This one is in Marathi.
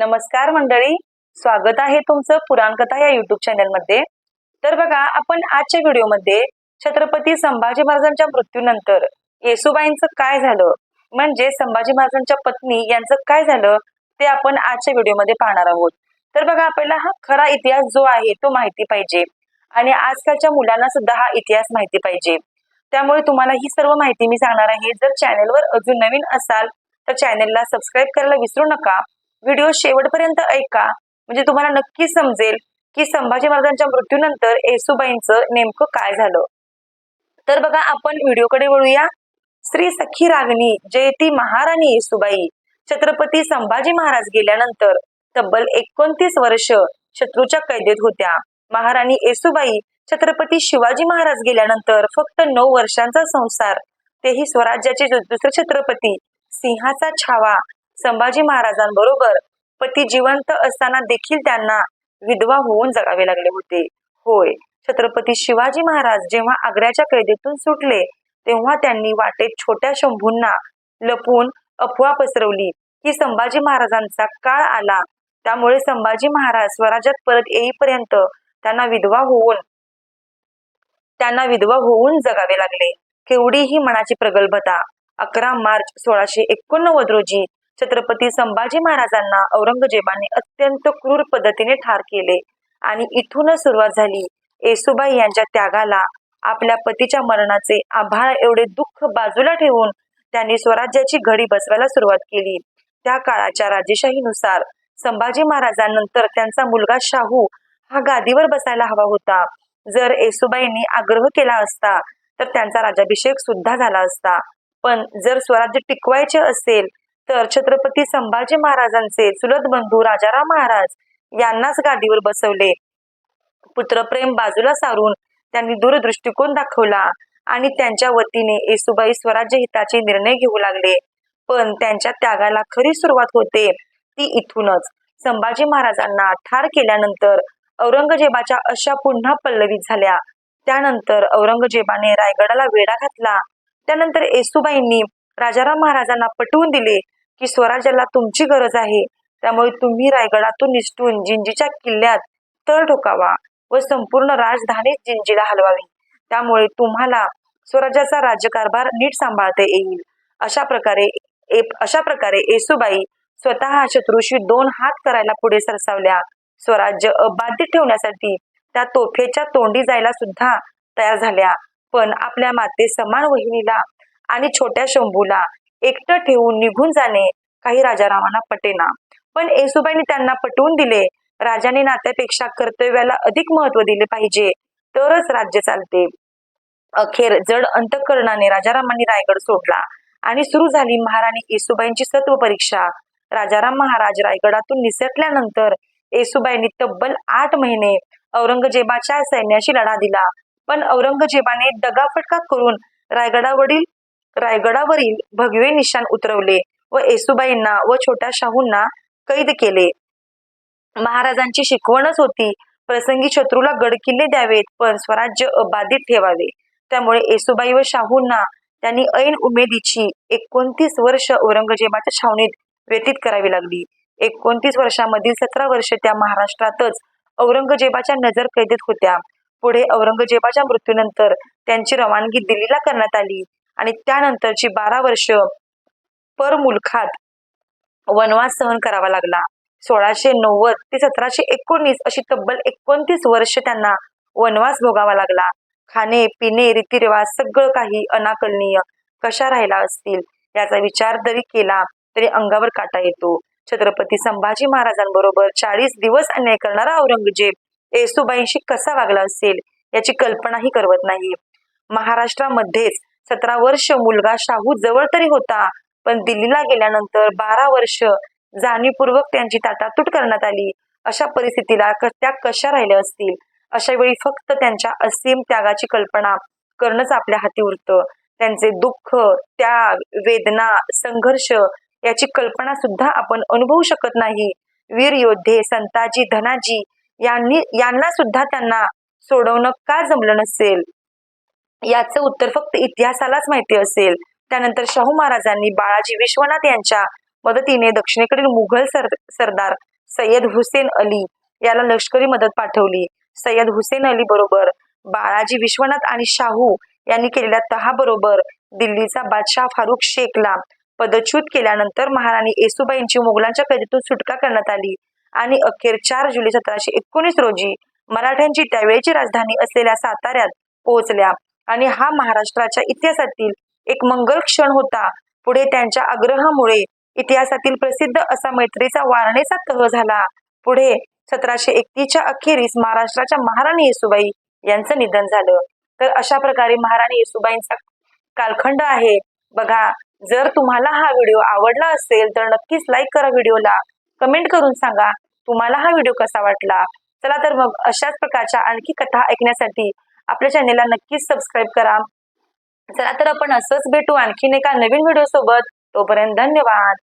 नमस्कार मंडळी स्वागत आहे तुमचं पुराणकथा या युट्यूब चॅनलमध्ये तर बघा आपण आजच्या व्हिडिओमध्ये छत्रपती संभाजी महाराजांच्या मृत्यूनंतर येसुबाईंचं काय झालं? म्हणजे संभाजी महाराजांच्या पत्नी यांचं काय झालं? ते आपण आजच्या व्हिडिओमध्ये पाहणार आहोत. तर बघा आपल्याला हा खरा इतिहास जो आहे तो माहिती पाहिजे. आणि आजकालच्या मुलांना सुद्धा हा इतिहास माहिती पाहिजे. त्यामुळे तुम्हाला ही सर्व माहिती मी सांगणार आहे. जर चॅनलवर अजून नवीन असाल तर चॅनेलला सबस्क्राईब करायला विसरू नका. व्हिडिओ शेवटपर्यंत ऐका. म्हणजे तुम्हाला नक्की समजेल की संभाजी महाराजांच्या मृत्यूनंतर येसुबाईंचं नेमकं काय झालं. तर बघा आपण व्हिडिओकडे वळूया. श्री सखी रागणी जयती महाराणी येसुबाई छत्रपती संभाजी महाराज गेल्यानंतर तब्बल एकोणतीस वर्ष शत्रूच्या कैदेत होत्या. महाराणी येसुबाई छत्रपती शिवाजी महाराज गेल्यानंतर फक्त नऊ वर्षांचा संसार तेही स्वराज्याचे दुसरे छत्रपती सिंहाचा छावा संभाजी महाराजांबरोबर पती जिवंत असताना देखील त्यांना विधवा होऊन जगावे लागले होते. होय छत्रपती शिवाजी महाराज जेव्हा आग्र्याच्या कैदेतून सुटले तेव्हा त्यांनी वाटेत छोट्या शंभूंना लपून अफवा पसरवली की संभाजी महाराजांचा काळ आला. त्यामुळे संभाजी महाराज स्वराज्यात परत येईपर्यंत त्यांना विधवा होऊन त्यांना विधवा होऊन जगावे लागले. केवढी ही मनाची प्रगल्भता. अकरा मार्च सोळाशे एकोणनव्वद रोजी छत्रपती संभाजी महाराजांना औरंगजेबाने अत्यंत क्रूर पद्धतीने ठार केले. आणि इथूनच सुरुवात झाली. येसुबाई यांच्या त्यागाला आपल्या पतीच्या मरणाचे आभाळ एवढे दुःख बाजूला ठेवून त्यांनी स्वराज्याची घडी बसवायला सुरुवात केली. त्या काळाच्या राजेशाहीनुसार संभाजी महाराजांनंतर त्यांचा मुलगा शाहू हा गादीवर बसायला हवा होता. जर येसुबाईंनी आग्रह केला असता तर त्यांचा राजाभिषेक सुद्धा झाला असता. पण जर स्वराज्य टिकवायचे असेल तर छत्रपती संभाजी महाराजांचे चुलत बंधू राजाराम महाराज यांनाच गादीवर बसवले. पुत्रप्रेम बाजूला सारून त्यांनी दूरदृष्टिकोन दाखवला आणि त्यांच्या वतीने येसुबाई स्वराज्य हिताचे निर्णय घेऊ लागले. पण त्यांच्या त्यागाला खरी सुरुवात होते ती इथूनच. संभाजी महाराजांना ठार केल्यानंतर औरंगजेबाच्या अशा पुन्हा पल्लवीत झाल्या. त्यानंतर औरंगजेबाने रायगडाला वेढा घातला. त्यानंतर येसुबाईंनी राजाराम महाराजांना पटवून दिले. की स्वराज्याला तुमची गरज आहे. त्यामुळे तुम्ही रायगडातून निसटून जिंजीच्या किल्ल्यात तळ ठोकावा व संपूर्ण राजधानी जिंजीला हलवावी. त्यामुळे तुम्हाला स्वराज्याचा राज्यकारभार नीट सांभाळता येईल. अशा प्रकारे अशा प्रकारे येसुबाई स्वतः शत्रूशी दोन हात करायला पुढे सरसावल्या. स्वराज्य अबाधित ठेवण्यासाठी त्या तोफेच्या तोंडी जायला सुद्धा तयार झाल्या. पण आपल्या माते समान वहिनीला आणि छोट्या शंभूला एकटं ठेवून निघून जाणे काही राजारामांना पटेना. पण येसुबाईंनी त्यांना पटवून दिले. राजाने नात्यापेक्षा कर्तव्याला अधिक महत्त्व दिले पाहिजे. तरच राज्य चालते. अखेर जड अंतकरणाने राजारामांनी रायगड सोडला आणि सुरू झाली महाराणी येसुबाईंची सत्व परीक्षा. राजाराम महाराज रायगडातून निसटल्यानंतर येसुबाईंनी तब्बल आठ महिने औरंगजेबाच्या सैन्याशी लढा दिला. पण औरंगजेबाने दगाफटका करून रायगडावरील रायगडावरील भगवे निशाण उतरवले व येसुबाईंना व छोट्या शाहूंना कैद केले. महाराजांची शिकवणच होती. प्रसंगी शत्रूला गडकिल्ले द्यावेत पण स्वराज्य अबाधित ठेवावे. त्यामुळे येसुबाई व शाहूंना त्यांनी ऐन उमेदीची एकोणतीस वर्ष औरंगजेबाच्या छावणीत व्यतीत करावी लागली. एकोणतीस वर्षामधील सतरा वर्ष त्या महाराष्ट्रातच औरंगजेबाच्या नजर कैदेत होत्या. पुढे औरंगजेबाच्या मृत्यूनंतर त्यांची रवानगी दिल्लीला करण्यात आली. आणि त्यानंतरची बारा वर्ष पर मुलखात वनवास सहन करावा लागला. सोळाशे नव्वद ते सतराशे एकोणीस अशी तब्बल एकोणतीस वर्ष त्यांना वनवास भोगावा लागला. खाणे पिणे रीतिरिवाज सगळं काही अनाकलनीय कशा राहिला असतील याचा विचार जरी केला तरी अंगावर काटा येतो. छत्रपती संभाजी महाराजांबरोबर चाळीस दिवस अन्याय करणारा औरंगजेब येसुबाईंशी कसा वागला असेल याची कल्पनाही करवत नाही. महाराष्ट्रामध्येच सतरा वर्ष मुलगा शाहू जवळ तरी होता पण दिल्लीला गेल्यानंतर बारा वर्ष जाणीवपूर्वक त्यांची ताटातूट करण्यात आली. अशा परिस्थितीला त्या कशा राहिल्या असतील? अशा वेळी फक्त त्यांच्या असीम त्यागाची कल्पना करणंच आपल्या हाती उरतं. त्यांचे दुःख त्याग वेदना संघर्ष याची कल्पना सुद्धा आपण अनुभवू शकत नाही. वीर योद्धे संताजी धनाजी यांनी यांना सुद्धा त्यांना सोडवणं का जमलं नसेल? याचं उत्तर फक्त इतिहासालाच माहिती असेल. त्यानंतर शाहू महाराजांनी बाळाजी विश्वनाथ यांच्या मदतीने दक्षिणेकडील मुघल सर सरदार सय्यद हुसेन अली याला लष्करी मदत पाठवली. सय्यद हुसेन अली बरोबर बाळाजी विश्वनाथ आणि शाहू यांनी केलेल्या तहाबरोबर दिल्लीचा बादशाह फारुख शेखला पदच्युत केल्यानंतर महाराणी येसुबाईंची मुघलांच्या कैदेतून सुटका करण्यात आली आणि अखेर चार जुलै सतराशे एकोणीस रोजी मराठ्यांची त्यावेळची राजधानी असलेल्या साताऱ्यात पोहोचल्या. आणि हा महाराष्ट्राच्या इतिहासातील एक मंगल क्षण होता. पुढे त्यांच्या आग्रहामुळे इतिहासातील प्रसिद्ध असा मैत्रीचा वारणेचा तह झाला. पुढे सतराशे एकतीसच्या अखेरीस महाराष्ट्राच्या महाराणी येसुबाई यांचं निधन झालं. तर अशा प्रकारे महाराणी येसुबाईंचा कालखंड आहे. बघा जर तुम्हाला हा व्हिडिओ आवडला असेल तर नक्कीच लाईक करा व्हिडिओला. कमेंट करून सांगा तुम्हाला हा व्हिडिओ कसा वाटला? चला तर मग अशाच प्रकारच्या आणखी कथा ऐकण्यासाठी आपल्या चॅनेलला नक्कीच सबस्क्राईब करा. चला तर आपण असंच भेटू आणखीन एका नवीन व्हिडिओ सोबत. तोपर्यंत धन्यवाद.